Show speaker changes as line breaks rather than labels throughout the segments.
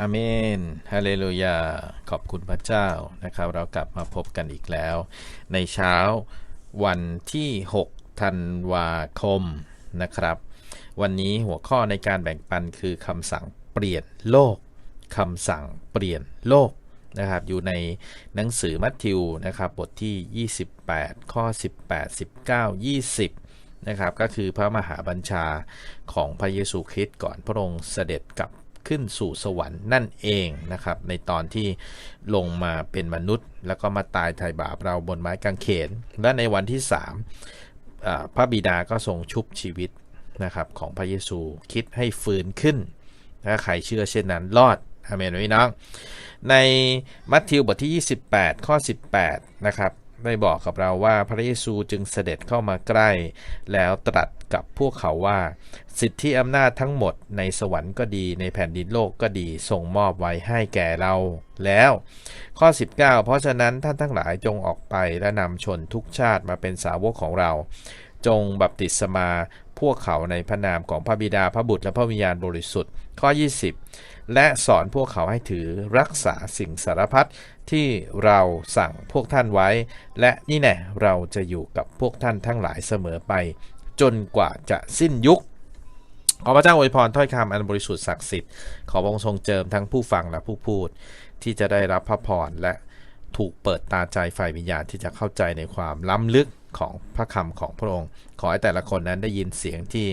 อาเมน ฮาเลลูยา ขอบคุณพระเจ้านะครับ เรากลับมาพบกันอีกแล้ว ในเช้าวันที่ 6 ธันวาคมนะครับ วันนี้หัวข้อในการแบ่งปันคือคำสั่งเปลี่ยนโลกคำสั่งเปลี่ยนโลกนะครับ อยู่ในหนังสือมัทธิวนะครับบทที่ 28 ข้อ 18 19 20นะครับก็คือพระมหาบัญชาของพระเยซูคริสต์ก่อนพระองค์เสด็จกลับ ขึ้นสู่สวรรค์นั่นเองนะครับ ในตอนที่ลงมาเป็นมนุษย์ แล้วก็มาตายไถ่บาปเราบนไม้กางเขน และในวันที่3อ่าพระบิดาก็ทรงชุบชีวิตนะครับของพระเยซูคิดให้ฟื้นขึ้น ถ้าใครเชื่อเช่นนั้นรอดอเมนไหมพี่น้อง ในมัทธิวบทที่ 28 ข้อ 18 นะครับ ได้บอกกับเราว่าพระเยซูจึงเสด็จเข้ามาใกล้ แล้วตรัส กับพวกเขาว่า สิทธิอำนาจทั้งหมดในสวรรค์ก็ดีในแผ่นดินโลกก็ดีส่งมอบไว้ให้แก่เรา แล้ว ข้อ 19 เพราะฉะนั้นท่านทั้งหลายจงออกไปและนำชนทุกชาติมาเป็นสาวกของเรา จงบัพติศมาพวกเขาในพระนามของพระบิดาพระบุตรและพระวิญญาณบริสุทธิ์ข้อ 20 และสอนพวกเขาให้ถือรักษาสิ่งสารพัดที่เราสั่งพวกท่านไว้ และนี่แน่เราจะอยู่กับพวกท่านทั้งหลายเสมอไป จนกว่าจะสิ้นยุค ขอพระเจ้าอวยพรถ้อยคำอันบริสุทธิ์ศักดิ์สิทธิ์ ขอพระองค์ทรงเจิมทั้งผู้ฟังและผู้พูด ที่จะได้รับพระพรและถูกเปิดตาใจฝ่ายวิญญาณที่จะเข้าใจในความล้ำลึกของพระคำของพระองค์ ขอให้แต่ละคนนั้นได้ยินเสียงที่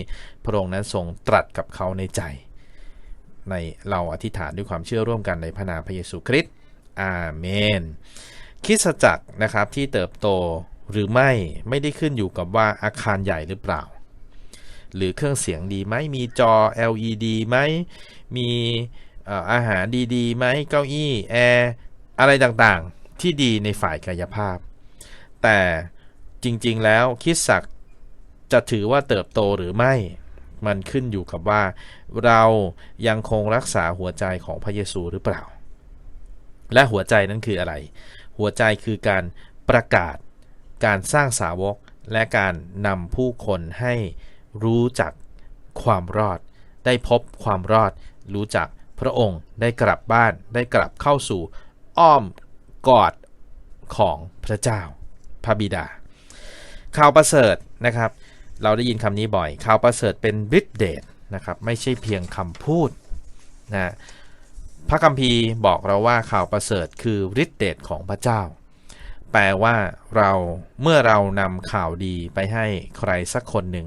พระองค์นั้นทรงตรัสกับเขาในใจ ในเราอธิษฐานด้วยความเชื่อร่วมกันในพระนามพระเยซูคริสต์อาเมนคิสจักรนะครับที่เติบโต หรือไม่ไม่ได้ขึ้นอยู่กับว่าอาคารใหญ่หรือเปล่า หรือเครื่องเสียงดีไหมมีจอ LED ไหมมีอาหารดีๆไหมเก้าอี้แอร์อะไรต่างๆ ที่ดีในฝ่ายกายภาพ แต่จริงๆแล้วคริสตจักจะถือว่าเติบโตหรือไม่มันขึ้นอยู่กับว่า เรายังคงรักษาหัวใจของพระเยซูหรือเปล่า และหัวใจนั้นคืออะไร หัวใจคือการประกาศ การสร้างสาวก และการนำผู้คนให้รู้จักความรอด ได้พบความรอด รู้จักพระองค์ได้กลับบ้านได้กลับเข้าสู่อ้อมกอดของพระเจ้าพระบิดา ข่าวประเสริฐนะครับ เราได้ยินคำนี้บ่อย ข่าวประเสริฐเป็นฤทธิเดชนะครับไม่ใช่เพียงคำพูดนะพระคัมภีร์บอกเราว่าข่าวประเสริฐคือฤทธิเดชของพระเจ้า แปลว่าเราเมื่อเรานำข่าวดีไปให้ใครสักคนหนึ่ง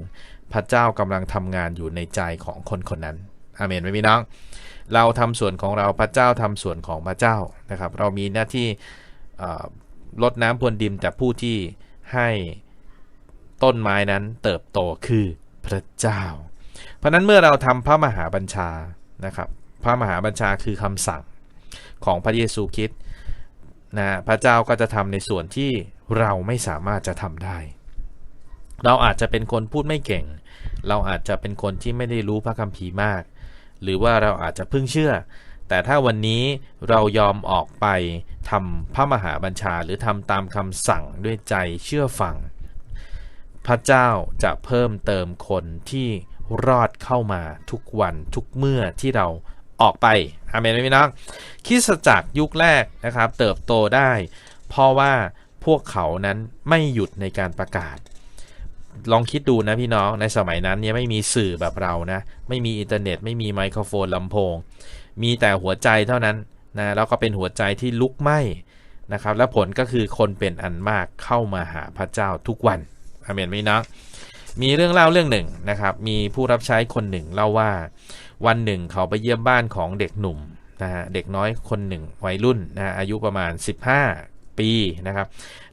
พระเจ้ากำลังทำงานอยู่ในใจของคนคนนั้นอาเมนไหมพี่น้อง เราทำส่วนของเราพระเจ้าทำส่วนของพระเจ้านะครับ เรามีหน้าที่ลดน้ำพรวนดินแต่ผู้ที่ให้ต้นไม้นั้นเติบโตคือพระเจ้า เพราะนั้นเมื่อเราทำพระมหาบัญชานะครับ พระมหาบัญชาคือคำสั่งของพระเยซูคริสต์ นะพระเจ้าก็จะทำในส่วนที่เราไม่สามารถจะทำได้ เราอาจจะเป็นคนพูดไม่เก่ง เราอาจจะเป็นคนที่ไม่ได้รู้พระคัมภีร์มาก หรือว่าเราอาจจะเพิ่งเชื่อ แต่ถ้าวันนี้เรายอมออกไปทำพระมหาบัญชาหรือทำตามคำสั่งด้วยใจเชื่อฟัง พระเจ้าจะเพิ่มเติมคนที่รอดเข้ามาทุกวันทุกเมื่อที่เรา ออกไปอาเมนไหมพี่น้องคริสตจักรยุคแรกนะครับ เติบโตได้ เพราะว่าพวกเขานั้นไม่หยุดในการประกาศ ลองคิดดูนะพี่น้องในสมัยนั้นเนี่ยไม่มีสื่อแบบเรานะ ไม่มีอินเทอร์เน็ต ไม่มีไมโครโฟนลำโพง มีแต่หัวใจเท่านั้นนะแล้วก็เป็นหัวใจที่ลุกไหม้นะครับ และผลก็คือคนเป็นอันมากเข้ามาหาพระเจ้าทุกวันอเมนไหมนะ มีเรื่องเล่าเรื่องหนึ่งนะครับ มีผู้รับใช้คนหนึ่งเล่าว่าวันหนึ่งเขาไปเยี่ยมบ้านของเด็กหนุ่มนะฮะเด็กน้อยคนหนึ่งวัยรุ่นนะอายุประมาณ 15 ปีนะครับ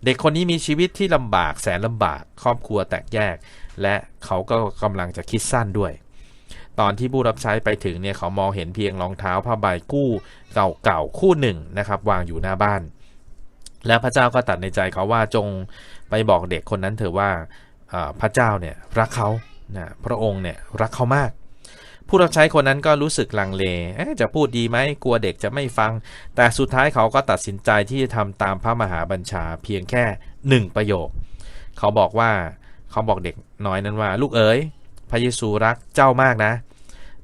เด็กคนนี้มีชีวิตที่ลำบากแสนลำบากครอบครัวแตกแยก และเขาก็กำลังจะคิดสั้นด้วย ตอนที่ผู้รับใช้ไปถึงเนี่ยเขามองเห็นเพียงรองเท้าผ้าใบกู้เก่าๆคู่หนึ่งนะครับวางอยู่หน้าบ้านและพระเจ้าก็ตัดในใจเขาว่าจงไปบอกเด็กคนนั้นเถอะว่าอ่า พระเจ้าเนี่ยรักเขานะพระองค์เนี่ยรักเขามาก ผู้รับใช้คนนั้นก็รู้สึกลังเลจะพูดดีไหมกลัวเด็กจะไม่ฟัง แต่สุดท้ายเขาก็ตัดสินใจที่จะทำตามพระมหาบัญชาเพียงแค่หนึ่งประโยค เขาบอกว่าเขาบอกเด็กน้อยนั้นว่า ลูกเอ๋ยพระเยซูรักเจ้ามากนะ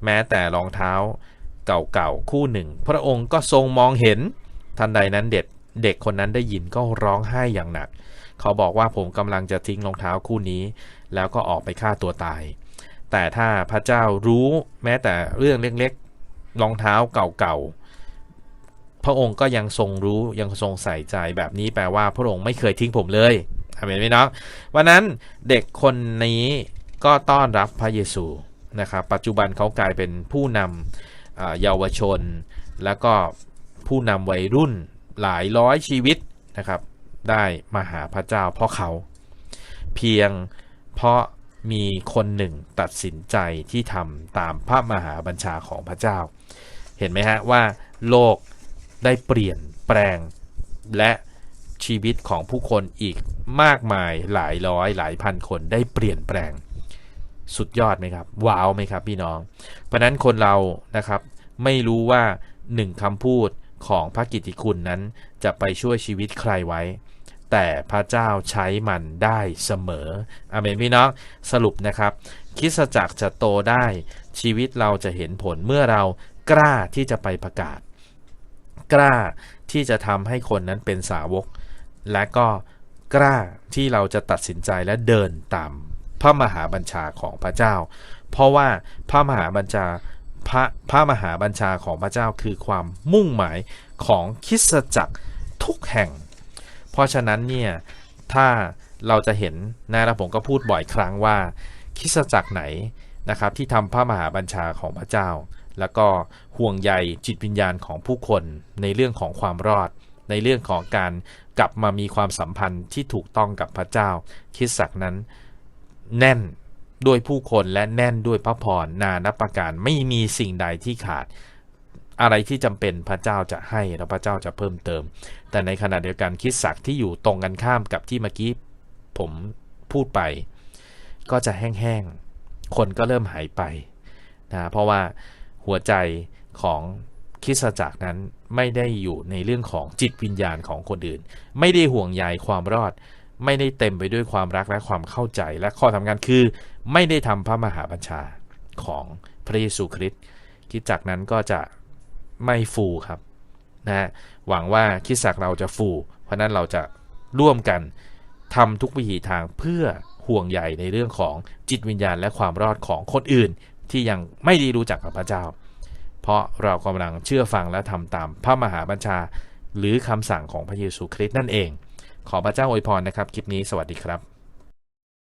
แม้แต่รองเท้าเก่าๆคู่หนึ่ง พระองค์ก็ทรงมองเห็นทันใดนั้นเด็กเด็กคนนั้นได้ยินก็ร้องไห้อย่างหนัก เขาบอกว่าผมกำลังจะทิ้งรองเท้าคู่นี้ แล้วก็ออกไปฆ่าตัวตาย แต่ถ้าพระเจ้ารู้แม้แต่เรื่องเล็กๆรองเท้าเก่าๆพระองค์ก็ยังทรงรู้ยังทรงใส่ใจแบบนี้แปลว่าพระองค์ไม่เคยทิ้งผมเลยอเมนไหมน้องวันนั้นเด็กคนนี้ก็ต้อนรับพระเยซูนะครับปัจจุบันเขากลายเป็นผู้นำเยาวชน แล้วก็ผู้นำวัยรุ่นหลายร้อยชีวิตนะครับ ได้มาหาพระเจ้าเพราะเขา เพียงเพราะมีคนหนึ่งตัดสินใจที่ทำตามพระมหาบัญชาของพระเจ้า เห็นไหมฮะว่าโลกได้เปลี่ยนแปลงและชีวิตของผู้คนอีกมากมายหลายร้อยหลายพันคนได้เปลี่ยนแปลง สุดยอดไหมครับว้าวไหมครับพี่น้อง เพราะนั้นคนเรานะครับไม่รู้ว่าหนึ่งคำพูดของพระกิตติคุณนั้นจะไปช่วยชีวิตใครไว้ แต่พระเจ้าใช้มันได้เสมออเมนพี่น้องสรุปนะครับ คิดจักรจะโตได้ชีวิตเราจะเห็นผลเมื่อเรากล้าที่จะไปประกาศ กล้าที่จะทำให้คนนั้นเป็นสาวก และก็กล้าที่เราจะตัดสินใจและเดินตามพระมหาบัญชาของพระเจ้า เพราะว่าพระมหาบัญชาพระพระมหาบัญชาของพระเจ้าคือความมุ่งหมายของคิสจักรทุกแห่ง เพราะฉะนั้นเนี่ยถ้าเราจะเห็นนะแล้วผมก็พูดบ่อยครั้งว่าคิสจักรไหนนะครับที่ทำพระมหาบัญชาของพระเจ้า แล้วก็ห่วงใยจิตวิญญาณของผู้คนในเรื่องของความรอด ในเรื่องของการกลับมามีความสัมพันธ์ที่ถูกต้องกับพระเจ้าคริสตจักนั้นแน่นด้วยผู้คนและแน่นด้วยพระพรนานับประการไม่มีสิ่งใดที่ขาด อะไรที่จำเป็นพระเจ้าจะให้แล้วพระเจ้าจะเพิ่มเติม แต่ในขณะเดียวกันคิดสักที่อยู่ตรงกันข้ามกับที่เมื่อกี้ผมพูดไป ก็จะแห้งๆ คนก็เริ่มหายไปนะเพราะว่าหัวใจของคริสตจักรนั้นไม่ได้อยู่ในเรื่องของจิตวิญญาณของคนอื่น ไม่ได้ห่วงใยความรอด ไม่ได้เต็มไปด้วยความรักและความเข้าใจและข้อสำคัญคือ ไม่ได้ทำพระมหาบัญชาของพระเยซูคริสต์คิดจักรนั้นก็จะ ไม่ฟูครับนะฮะหวังว่าคิดจักเราจะฟู เพราะนั้นเราจะร่วมกันทำทุกวิถีทางเพื่อห่วงใยในเรื่องของจิตวิญญาณและความรอดของคนอื่น ที่ยังไม่ได้รู้จักกับพระเจ้า เพราะเรากำลังเชื่อฟังและทำตามพระมหาบัญชา หรือคำสั่งของพระเยซูคริสต์นั่นเอง ขอพระเจ้าอวยพรนะครับ คลิปนี้สวัสดีครับ